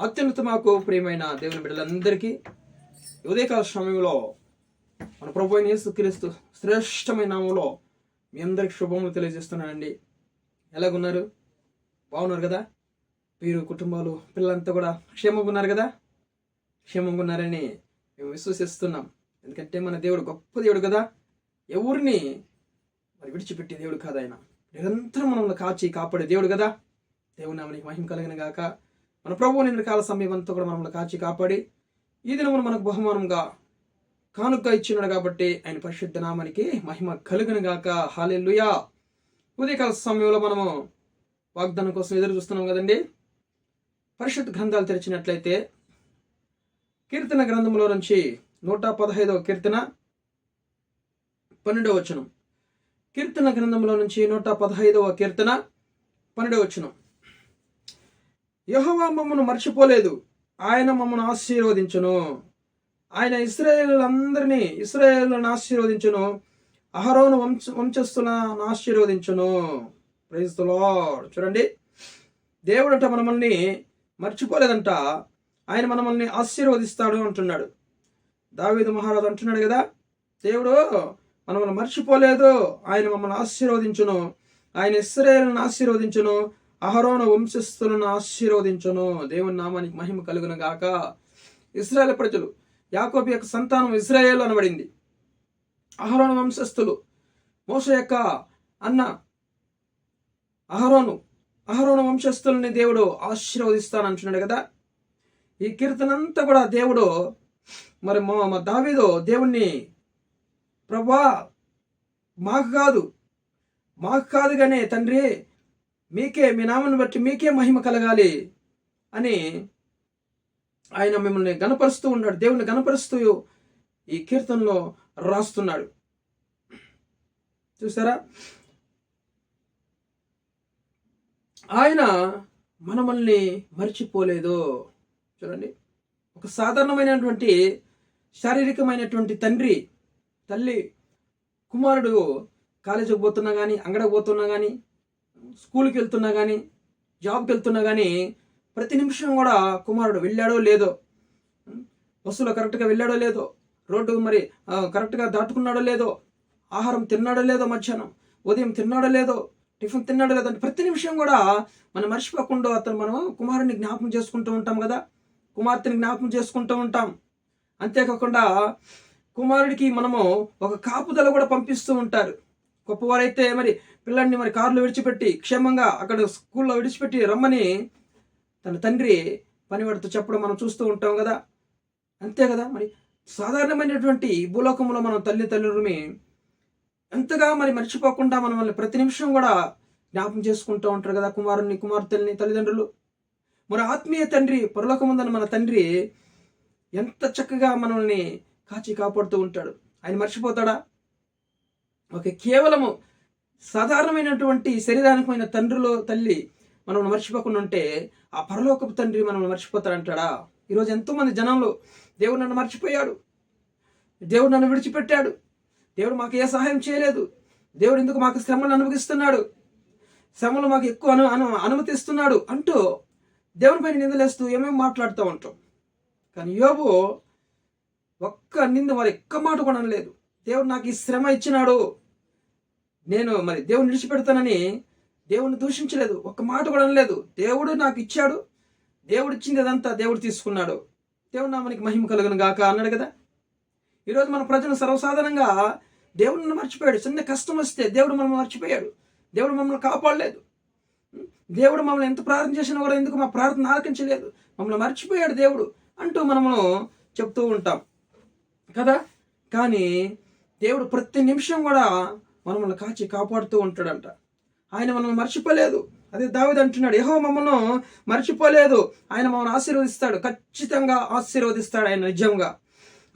అత్యున్నత మాకు ప్రియమైన దేవుని బిడ్డలందరికీ ఉదయకాల సమయంలో మన ప్రభు అయిన యేసుక్రీస్తు శ్రేష్టమైన నామంలో మీ అందరికి శుభములు తెలియజేస్తున్నానండి. ఎలాగున్నారు? బాగున్నారు కదా? మీరు కుటుంబాలు పిల్లలంతా కూడా క్షేమంగా ఉన్నారు కదా? క్షేమంగా ఉన్నారని మేము విశ్వసిస్తున్నాం. ఎందుకంటే మన దేవుడు గొప్ప దేవుడు కదా? ఎవరిని మరి విడిచిపెట్టే దేవుడు కాదు ఆయన. నిరంతరం మనల్ని కాచి కాపాడే దేవుడు కదా? దేవుని ఆమెకి మహిమ కలిగిన గాక. మన ప్రభువు నిన్న కాల అంతా కూడా మనల్ని కాచి కాపాడి ఈ దినమును మనకు బహుమానంగా కానుక ఇచ్చినాడు కాబట్టి ఆయన పరిశుద్ధ నామానికి మహిమ కలుగును గాక. హాలెల్లుయా. ఉదయకాల సమయంలో మనము వాగ్దానం కోసం ఎదురు చూస్తున్నాం కదండి. పరిశుద్ధ గ్రంథాలు తెరిచినట్లయితే కీర్తన గ్రంథంలో నుంచి నూట పదహైదవ కీర్తన పన్నెండవ వచనం. కీర్తన గ్రంథంలో నుంచి నూట పదహైదవ కీర్తన పన్నెండవ వచనం. యహోవా మమ్మను మర్చిపోలేదు. ఆయన మమ్మను ఆశీర్వదించును. ఆయన ఇస్రాయేలందరినీ ఇస్రాయేలులను ఆశీర్వదించును. అహరోను వంశ వంశస్థులను ఆశీర్వదించును. ప్రైజ్ లార్డ్ చూడండి. దేవుడంట మనల్ని మర్చిపోలేదంట. ఆయన మనమల్ని ఆశీర్వదిస్తాడు అంటున్నాడు. దావీదు మహారాజు అంటున్నాడు కదా దేవుడు మనమల్ని మర్చిపోలేదు. ఆయన మమ్మల్ని ఆశీర్వదించును. ఆయన ఇస్రాయేలులను ఆశీర్వదించును. అహరోను వంశస్థులను ఆశీర్వదించను. దేవుని నామానికి మహిమ కలుగును గాక. ఇస్రాయేల్ ప్రజలు యాకోబ్ యొక్క సంతానం ఇస్రాయేల్ అనబడింది. అహరోను వంశస్థులు మోస యొక్క అన్న అహరోను అహరోను వంశస్థుల్ని దేవుడు ఆశీర్వదిస్తానంటున్నాడు కదా. ఈ కీర్తన అంతా కూడా దేవుడు మరి మా మా దావీదు దేవుణ్ణి ప్రభా మాకు కాదు మాకు కాదు కానీ తండ్రి మీకే మీ నామను బట్టి మీకే మహిమ కలగాలి అని ఆయన మిమ్మల్ని గనపరుస్తూ ఉన్నాడు. దేవుని గనపరుస్తూ ఈ కీర్తనలో రాస్తున్నాడు. చూసారా? ఆయన మనమల్ని మర్చిపోలేదు. చూడండి. ఒక సాధారణమైనటువంటి శారీరకమైనటువంటి తండ్రి తల్లి కుమారుడు కాలేజీకి పోతున్నా కానీ అంగడకు పోతున్నా కానీ స్కూల్కి వెళ్తున్నా కానీ జాబ్కి వెళ్తున్నా కానీ ప్రతి నిమిషం కూడా కుమారుడు వెళ్ళాడో లేదో బస్సులో కరెక్ట్గా వెళ్ళాడో లేదో రోడ్డు మరి కరెక్ట్గా దాటుకున్నాడో లేదో ఆహారం తిన్నాడో లేదో మధ్యాహ్నం ఉదయం తిన్నాడో లేదో టిఫిన్ తిన్నాడో లేదో అంటే ప్రతి నిమిషం కూడా మనం మర్చిపోకుండా అతను మనం కుమారుడిని జ్ఞాపకం చేసుకుంటూ ఉంటాం కదా? కుమార్తెని జ్ఞాపకం చేసుకుంటూ ఉంటాం. అంతేకాకుండా కుమారుడికి మనము ఒక కాపుదల కూడా పంపిస్తూ ఉంటారు. గొప్పవారైతే మరి పిల్లల్ని మరి కారులో విడిచిపెట్టి క్షేమంగా అక్కడ స్కూల్లో విడిచిపెట్టి రమ్మని తన తండ్రి పనివాడితో చెప్పడం మనం చూస్తూ ఉంటాం కదా. అంతే కదా మరి. సాధారణమైనటువంటి భూలోకంలో మనం తల్లి తల్లిని ఎంతగా మరి మర్చిపోకుండా మనం ప్రతి నిమిషం కూడా జ్ఞాపం చేసుకుంటూ ఉంటారు కదా కుమారుని కుమార్తెల్ని తల్లిదండ్రులు. మరి ఆత్మీయ తండ్రి పరలోకముందని మన తండ్రి ఎంత చక్కగా మనల్ని కాచి కాపాడుతూ ఉంటాడు. ఆయన మర్చిపోతాడా? ఓకే కేవలము సాధారణమైనటువంటి శరీరానికమైన తండ్రిలో తల్లి మనం మర్చిపోకుండా ఉంటే ఆ పరలోకపు తండ్రి మనం మర్చిపోతాడంటాడా? ఈరోజు ఎంతోమంది జనంలో దేవుడు నన్ను మర్చిపోయాడు. దేవుడు నన్ను విడిచిపెట్టాడు. దేవుడు మాకు ఏ సహాయం చేయలేదు. దేవుడు ఎందుకు మాకు శ్రమలు అనుభవిస్తున్నాడు? శ్రమలు మాకు ఎక్కువ అను అను అనుమతిస్తున్నాడు అంటూ దేవునిపైన నిందలేస్తూ ఏమేమి మాట్లాడుతూ ఉంటాం. కానీ యోబు ఒక్క నింద వారు ఒక్క మాట కూడా లేదు దేవుడు నాకు ఈ శ్రమ ఇచ్చినాడు. నేను మరి దేవుని విడిచిపెడతానని దేవుని దూషించలేదు. ఒక్క మాట కూడా అనలేదు. దేవుడు నాకు ఇచ్చాడు. దేవుడు ఇచ్చింది అదంతా దేవుడు తీసుకున్నాడు. దేవుడు నామనికి మహిమ కలుగును గాక అన్నాడు కదా? ఈరోజు మన ప్రజలు సర్వసాధారణంగా దేవుడిని మర్చిపోయాడు. చిన్న కష్టం వస్తే దేవుడు మనం మర్చిపోయాడు. దేవుడు మమ్మల్ని కాపాడలేదు. దేవుడు మమ్మల్ని ఎంత ప్రార్థన చేసినా కూడా ఎందుకు మా ప్రార్థన ఆలకించలేదు? మమ్మల్ని మర్చిపోయాడు దేవుడు అంటూ మనము చెప్తూ ఉంటాం. కదా? కానీ దేవుడు ప్రతి నిమిషం కూడా మనల్ని కాచి కాపాడుతూ ఉంటాడంట. ఆయన మనల్ని మర్చిపోలేదు. అదే దావిది అంటున్నాడు యహో మమ్మల్ని మర్చిపోలేదు. ఆయన మమ్మల్ని ఆశీర్వదిస్తాడు. ఖచ్చితంగా ఆశీర్వదిస్తాడు ఆయన నిజంగా.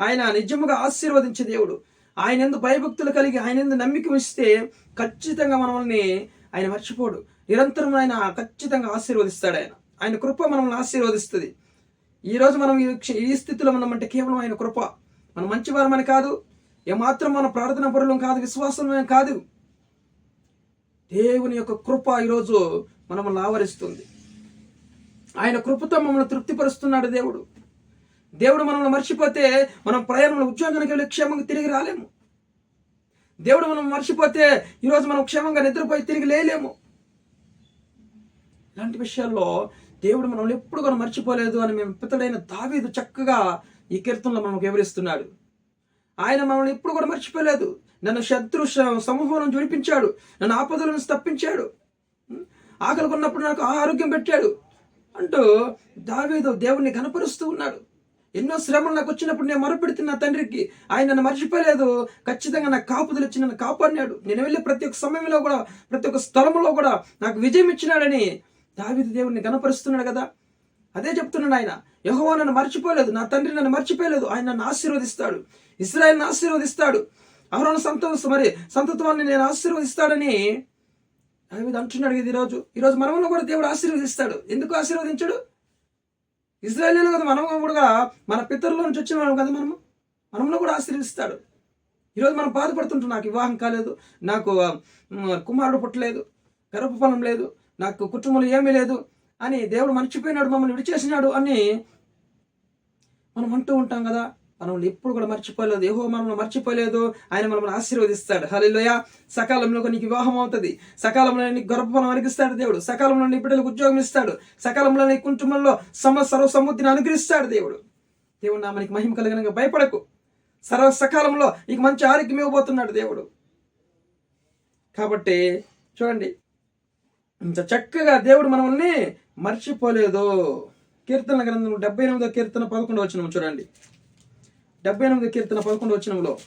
ఆయన నిజముగా ఆశీర్వదించే దేవుడు. ఆయన ఎందు భయభక్తులు కలిగి ఆయన ఎందు నమ్మిక ఇస్తే ఖచ్చితంగా మనల్ని ఆయన మర్చిపోడు. నిరంతరం ఆయన ఖచ్చితంగా ఆశీర్వదిస్తాడు ఆయన. ఆయన కృప మనల్ని ఆశీర్వదిస్తుంది. ఈ రోజు మనం ఈ ఈ స్థితిలో ఉన్నామంటే కేవలం ఆయన కృప. మనం మంచివారమని కాదు ఏమాత్రం మన ప్రార్థన పరులం కాదు విశ్వాసమే కాదు. దేవుని యొక్క కృప ఈరోజు మనల్ని ఆవరిస్తుంది. ఆయన కృపతో మమ్మల్ని తృప్తిపరుస్తున్నాడు దేవుడు. దేవుడు మనల్ని మర్చిపోతే మనం ప్రయాణంలో ఉద్యోగానికి వెళ్ళి క్షేమంగా తిరిగి రాలేము. దేవుడు మనం మర్చిపోతే ఈరోజు మనం క్షేమంగా నిద్రపోయి తిరిగి లేలేము. ఇలాంటి విషయాల్లో దేవుడు మనల్ని ఎప్పుడు కూడా మర్చిపోలేదు అని మేము పితడైన దావీదు చక్కగా ఈ కీర్తనలో మనకు వివరిస్తున్నాడు. ఆయన మనల్ని ఎప్పుడు కూడా మర్చిపోలేదు. నన్ను శత్రు స- సమూహం నుంచి విడిపించాడు. నన్ను ఆపదల నుంచి తప్పించాడు. ఆకలి కొన్నప్పుడు నాకు ఆరోగ్యం పెట్టాడు. అంటూ దావీదు దేవుణ్ణి కనపరుస్తూ ఉన్నాడు. ఎన్నో శ్రమలు నాకు వచ్చినప్పుడు నేను మొరపెడుతున్న తండ్రికి ఆయన నన్ను మర్చిపోలేదు. ఖచ్చితంగా నాకు కాపుదలు ఇచ్చి నన్ను కాపాడినాడు. నేను వెళ్ళే ప్రతి ఒక్క సమయంలో కూడా ప్రతి ఒక్క స్థలంలో కూడా నాకు విజయం ఇచ్చినాడని దావీదు దేవుణ్ణి కనపరుస్తున్నాడు కదా. అదే చెప్తున్నాడు ఆయన. యహోవా నన్ను మర్చిపోలేదు. నా తండ్రి నన్ను మర్చిపోలేదు. ఆయన నన్ను ఆశీర్వదిస్తాడు. ఇస్రాయల్ని ఆశీర్వదిస్తాడు. అహరోను సంత మరి సంతత్వాన్ని నేను ఆశీర్వదిస్తాడని దావీదు అంటున్నాడు ఇది ఈరోజు. ఈరోజు మనమును కూడా దేవుడు ఆశీర్వదిస్తాడు. ఎందుకు ఆశీర్వదించాడు? ఇజ్రాయేలీలు కదా మనము కూడా మన పితరుల నుంచి వచ్చిన వాళ్ళం కదా మనము. మనమును కూడా ఆశీర్వదిస్తాడు. ఈరోజు మనం బాధపడుతుంటాం. నాకు వివాహం కాలేదు. నాకు కుమారుడు పుట్టలేదు. గర్భఫలం లేదు. నాకు కుటుంబంలో ఏమీ లేదు. అని దేవుడు మర్చిపోయినాడు మమ్మల్ని విడిచేసినాడు అని మనం అంటూ ఉంటాం కదా. మనల్ని ఎప్పుడు కూడా మర్చిపోలేదు ఏహో మనల్ని మర్చిపోలేదు ఆయన మనల్ని ఆశీర్వదిస్తాడు. హలోయ సకాలంలో నీకు వివాహం అవుతుంది. సకాలంలో నీకు గర్భఫలం అనిగిస్తాడు దేవుడు. సకాలంలో నీ బిడ్డలకు ఉద్యోగం ఇస్తాడు. సకాలంలో నీ కుటుంబంలో సమ సర్వ సముద్రిని అనుగ్రహిస్తాడు దేవుడు. దేవుడు నా మనకి మహిమ కలిగిన భయపడకు. సర్వ సకాలంలో నీకు మంచి ఆరోగ్యం ఇవ్వబోతున్నాడు దేవుడు. కాబట్టి చూడండి ఇంత చక్కగా దేవుడు మనల్ని మర్చిపోలేదు. కీర్తన గ్రంథం డెబ్బై ఎనిమిదో కీర్తన పదకొండు వచ్చిన చూడండి. డెబ్బై ఎనిమిదో కీర్తన పదకొండు వచ్చినంలో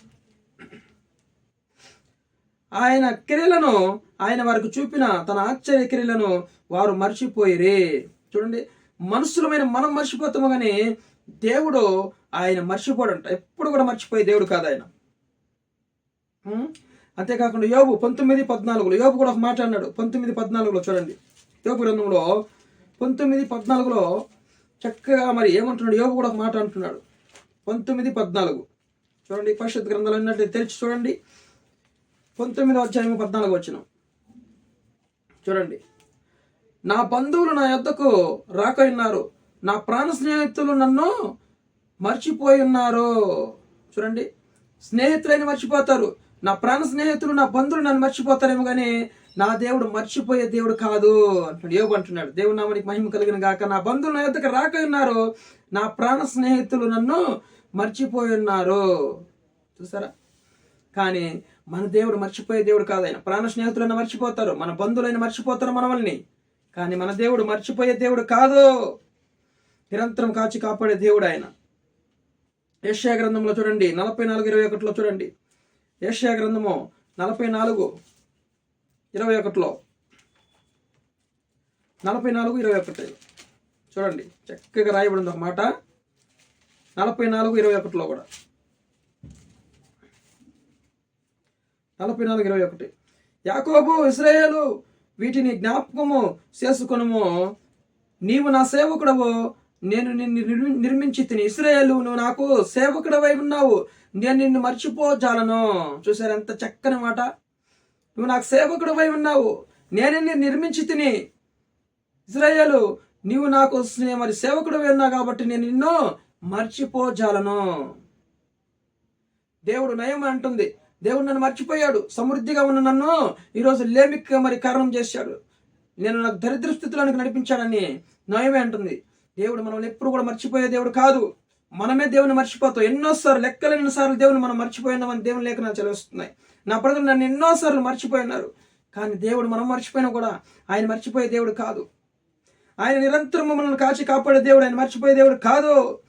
ఆయన క్రియలను ఆయన వారికి చూపిన తన ఆశ్చర్య క్రియలను వారు మర్చిపోయిరే. చూడండి మనుషులమైన మనం మర్చిపోతాము కానీ దేవుడు ఆయన మర్చిపోడంట. ఎప్పుడు కూడా మర్చిపోయే దేవుడు కాదు ఆయన. అంతేకాకుండా యోబు పంతొమ్మిది పద్నాలుగులో యోబు కూడా ఒక మాట అన్నాడు. పంతొమ్మిది పద్నాలుగులో చూడండి. యోగు గ్రంథంలో పంతొమ్మిది పద్నాలుగులో చక్కగా మరి ఏమంటున్నాడు? యోగు కూడా ఒక మాట అంటున్నాడు. పంతొమ్మిది పద్నాలుగు. చూడండి పరిషత్ గ్రంథాలు అన్నట్టు తెరిచి చూడండి. పంతొమ్మిదో అధ్యాయం పద్నాలుగు వచ్చిన చూడండి. నా బంధువులు నా యొద్దకు రాక ఉన్నారు నా ప్రాణ స్నేహితులు నన్ను మర్చిపోయి ఉన్నారు. చూడండి. స్నేహితులైన మర్చిపోతారు. నా ప్రాణ స్నేహితులు నా బంధువులు నన్ను మర్చిపోతారేమో కానీ నా దేవుడు మర్చిపోయే దేవుడు కాదు అంటున్నాడు. యోగు అంటున్నాడు దేవుడు నామనికి మహిమ కలిగిన గాక నా బంధువులు నా యొద్దకు రాక ఉన్నారు నా ప్రాణ స్నేహితులు నన్ను మర్చిపోయి ఉన్నారు. చూసారా? కానీ మన దేవుడు మర్చిపోయే దేవుడు కాదు ఆయన. ప్రాణ స్నేహితులైన మర్చిపోతారు మన బంధువులైనా మర్చిపోతారు మనల్ని కానీ మన దేవుడు మర్చిపోయే దేవుడు కాదు. నిరంతరం కాచి కాపాడే దేవుడు ఆయన. ఏషియా గ్రంథంలో చూడండి నలభై నాలుగు ఇరవై ఒకటిలో చూడండి. యశ్యా గ్రంథము నలభై నాలుగు. ఇరవై ఒకటిలో. నలభై నాలుగు ఇరవై ఒకటి. చూడండి చక్కగా రాయబడింది ఒక మాట నలభై నాలుగు ఇరవై ఒకటిలో కూడా. నలభై నాలుగు ఇరవై ఒకటి. యాకోబు ఇస్రాయేలు వీటిని జ్ఞాపకము చేసుకునము. నీవు నా సేవకుడవు. నేను నిన్ను నిర్మించి తిని ఇస్రాయేలు నువ్వు నాకు సేవకుడవై ఉన్నావు. నేను నిన్ను మర్చిపోజాలను. చూసారు ఎంత చక్కని మాట? నువ్వు నాకు సేవకుడవై ఉన్నావు. నేనే నిన్ను నిర్మించి తిని. ఇజ్రాయలు నీవు నాకు స్నే- మరి సేవకుడు ఉన్నావు కాబట్టి నేను నిన్ను మర్చిపోజాలను. దేవుడు నయం అంటుంది. దేవుడు నన్ను మర్చిపోయాడు. సమృద్ధిగా ఉన్న నన్ను ఈరోజు లేమిక్గా మరి కారణం చేశాడు. నేను నాకు దరిద్ర స్థితిలోనికి నడిపించాడని నయమే అంటుంది. దేవుడు మనల్ని ఎప్పుడు కూడా మర్చిపోయే దేవుడు కాదు. మనమే దేవుని మర్చిపోతాం. ఎన్నోసార్లు లెక్కలేని సార్లు దేవుని మనం మర్చిపోయినామని దేవుని లేఖనాలు చదివిస్తున్నాయి నా ప్రజలు నన్ను ఎన్నోసార్లు మర్చిపోయినారు. కానీ దేవుడు మనం మర్చిపోయినా కూడా ఆయన మర్చిపోయే దేవుడు కాదు. ఆయన నిరంతరం మనల్ని కాచి కాపాడే దేవుడు ఆయన మర్చిపోయే దేవుడు కాదు.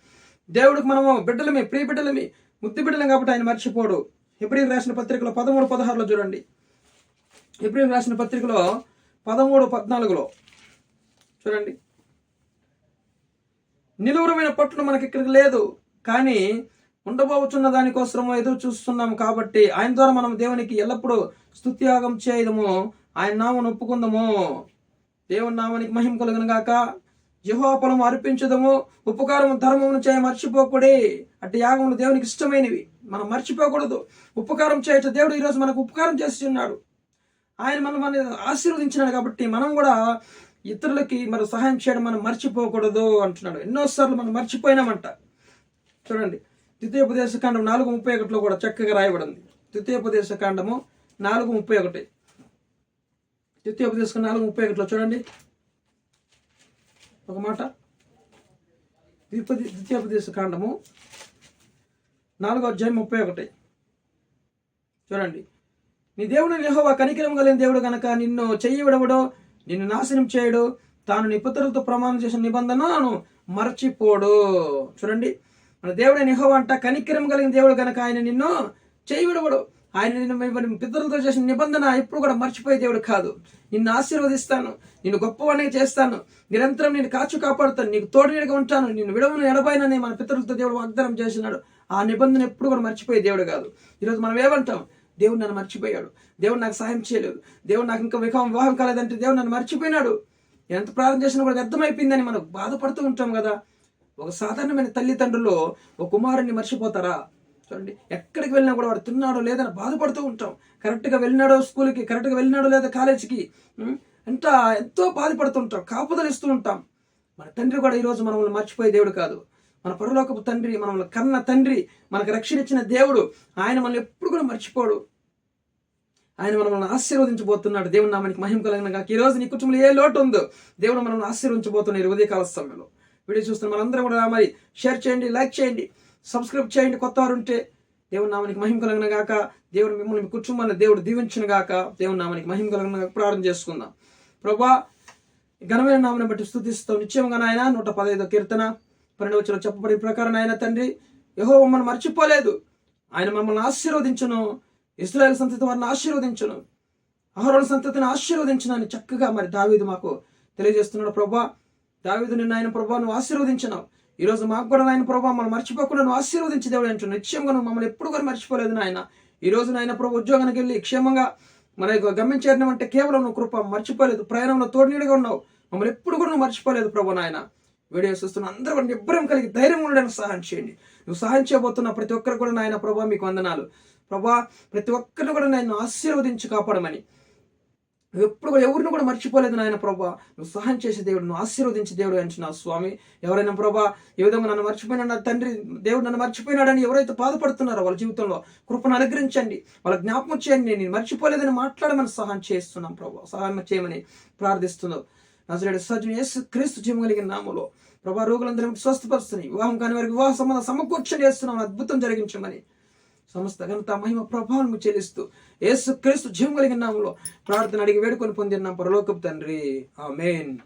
దేవుడికి మనము బిడ్డలమే ప్రియ బిడ్డలమే ముద్దు బిడ్డలం కాబట్టి ఆయన మర్చిపోడు. ఎప్పుడు రాసిన పత్రికలో పదమూడు పదహారులో చూడండి. ఎప్పుడు రాసిన పత్రికలో పదమూడు పద్నాలుగులో చూడండి. నిలువరమైన పట్లు మనకి ఇక్కడికి లేదు. కానీ ఉండబోచున్న దానికోసము ఎదురు చూస్తున్నాము కాబట్టి ఆయన ద్వారా మనం దేవునికి ఎల్లప్పుడూ స్తుత్యాగం చేయదము. ఆయన నామను ఒప్పుకుందము. దేవుని నామానికి మహిమ కలుగును గాక. జహోపలం అర్పించదము. ఉపకారం ధర్మమును చేయ మర్చిపోకూడే. అట్టి యాగములు దేవునికి ఇష్టమైనవి. మనం మర్చిపోకూడదు. ఉపకారం చేయట దేవుడు ఈరోజు మనకు ఉపకారం చేస్తున్నాడు ఆయన మనం మన ఆశీర్వదించినాడు కాబట్టి మనం కూడా ఇతరులకి మరి సహాయం చేయడం మనం మర్చిపోకూడదు అంటున్నాడు. ఎన్నోసార్లు మనం మర్చిపోయినామంట. చూడండి. ద్వితీయోపదేశ కాండం నాలుగు ముప్పై ఒకటిలో కూడా చక్కగా రాయబడింది. ద్వితీయోపదేశ కాండము నాలుగు ముప్పై ఒకటి. ద్వితీయోపదేశ నాలుగు ముప్పై ఒకటిలో చూడండి. ఒక మాట. ద్విపది ద్వితీయోపదేశ కాండము నాలుగో అధ్యాయం ముప్పై ఒకటి. చూడండి. నీ దేవుడు నిహోవా కనికరం కలిగిన దేవుడు కనుక నిన్ను చెయ్యి విడవడో నిన్ను నాశనం చేయడు తాను నిపుతులతో ప్రమాణం చేసిన నిబంధనను మర్చిపోడు. చూడండి. మన దేవుడు నిహో అంట కనిక్రమ కలిగిన దేవుడు గనక ఆయన నిన్ను చేయి విడవడు ఆయన నిన్ను మీ పితరులతో చేసిన నిబంధన ఎప్పుడు కూడా మర్చిపోయే దేవుడు కాదు. నిన్ను ఆశీర్వదిస్తాను నిన్ను గొప్పవాడిని చేస్తాను నిరంతరం నేను కాచు కాపాడుతాను నీకు తోడు ఉంటాను నిన్ను విడవను ఎడబాయినని మన పితరులతో దేవుడు వాగ్దానం చేసినాడు. ఆ నిబంధన ఎప్పుడు కూడా మర్చిపోయే దేవుడు కాదు. ఈరోజు మనం ఏమంటాం? దేవుడు నన్ను మర్చిపోయాడు. దేవుడు నాకు సహాయం చేయలేదు. దేవుడు నాకు ఇంకా వివాహం వివాహం కాలేదంటే దేవుడు నన్ను మర్చిపోయినాడు. ఎంత ప్రార్థన చేసినా కూడా వ్యర్థమైపోయిందని మనం బాధపడుతూ ఉంటాం కదా. ఒక సాధారణమైన తల్లిదండ్రులు ఒక కుమారుని మర్చిపోతారా? చూడండి ఎక్కడికి వెళ్ళినా కూడా వాడు తిన్నాడో లేదని బాధపడుతూ ఉంటాం. కరెక్ట్గా వెళ్ళినాడో స్కూల్కి కరెక్ట్గా వెళ్ళినాడో లేదా కాలేజీకి ఎంత ఎంతో బాధపడుతుంటాం కాపుదలు ఇస్తూ ఉంటాం. మన తండ్రి కూడా ఈరోజు మనల్ని మర్చిపోయే దేవుడు కాదు. మన పరలోకపు తండ్రి మనల్ని కన్న తండ్రి మనకు రక్షణ ఇచ్చిన దేవుడు ఆయన మనల్ని ఎప్పుడు కూడా మర్చిపోడు. ఆయన మనల్ని ఆశీర్వదించబోతున్నాడు. దేవుడు నామానికి మహిమ కలిగిన కాక ఈ రోజు నీ కుటుంబంలో ఏ లోటు ఉందో దేవుడు మనల్ని ఆశీర్వదించబోతున్నాడు ఉదయకాల సమయంలో. వీడియో చూస్తున్న మనందరం కూడా మరి షేర్ చేయండి లైక్ చేయండి సబ్స్క్రైబ్ చేయండి. కొత్త వారు ఉంటే దేవుని నామానికి మహిమ కలగిన గాక. దేవుడు మిమ్మల్ని మీ కుటుంబాన్ని దేవుడు దీవించిన గాక. దేవుని నామానికి మహిమ కలిగిన గాక. ప్రార్థన చేసుకుందాం. ప్రభా ఘనమైన నామని బట్టి స్థుతిస్తాం నిశ్చయంగా నాయన నూట పదహైదో కీర్తన పన్నెండు వచ్చిన చెప్పబడి ప్రకారం ఆయన తండ్రి యహో మమ్మల్ని మర్చిపోలేదు. ఆయన మమ్మల్ని ఆశీర్వదించను. ఇస్రాయల్ సంతతి వారిని ఆశీర్వదించను. అహరోల సంతతిని ఆశీర్వదించను అని చక్కగా మరి దావీదు మాకు తెలియజేస్తున్నాడు. ప్రభా దావిదు నిన్న ఆయన ప్రభా నువ్వు ఆశీర్వదించినావు ఈ రోజు మాకు కూడా నాయన ప్రభా మనం మర్చిపోకుండా నువ్వు ఆశీర్వదించి దేవుడు అంటున్నావు నిత్యంగా నువ్వు మమ్మల్ని ఎప్పుడు కూడా మర్చిపోలేదు నాయన. ఈ రోజు నాయన ప్రభు ఉద్యోగానికి వెళ్ళి క్షేమంగా మన యొక్క గమ్యం చేరడం అంటే కేవలం నువ్వు కృప మర్చిపోలేదు. ప్రయాణంలో తోడునీడుగా ఉన్నావు. మమ్మల్ని ఎప్పుడు కూడా నువ్వు మర్చిపోలేదు ప్రభు నాయన. వీడియో చూస్తున్న అందరూ నిబ్బరం కలిగి ధైర్యం ఉండడానికి సహాయం చేయండి. నువ్వు సహాయం చేయబోతున్న ప్రతి ఒక్కరు కూడా నాయన ప్రభా మీకు వందనాలు. ప్రభా ప్రతి ఒక్కరిని కూడా నేను ఆశీర్వదించి కాపాడమని. నువ్వు ఎప్పుడు కూడా ఎవరిని కూడా మర్చిపోలేదు నాయన ప్రభా. నువ్వు సహాయం చేసే దేవుడు నువ్వు ఆశీర్వదించే దేవుడు అంటున్నావు స్వామి. ఎవరైనా ప్రభా ఏ విధంగా నన్ను మర్చిపోయినా తండ్రి దేవుడు నన్ను మర్చిపోయినాడని ఎవరైతే బాధపడుతున్నారో వాళ్ళ జీవితంలో కృపను అనుగ్రహించండి. వాళ్ళ జ్ఞాపకం చేయండి నేను మర్చిపోలేదని మాట్లాడమని సహాయం చేస్తున్నాం ప్రభా. సహాయం చేయమని ప్రార్థిస్తున్నావు నజరేడు సజ్జు యేసు క్రీస్తు జీవం కలిగిన నామలో. ప్రభా రోగులందరికీ స్వస్థపరుస్తున్నాయి. వివాహం కాని వారికి వివాహ సంబంధం సమకూర్చని చేస్తున్నాం అద్భుతం జరిగించమని సమస్త ఘనత మహిమ ప్రభావం చెల్లిస్తూ యేసు క్రీస్తు జీవం కలిగిన నామంలో ప్రార్థన అడిగి వేడుకొని పొందిన పరలోకపు తండ్రి. ఆమెన్.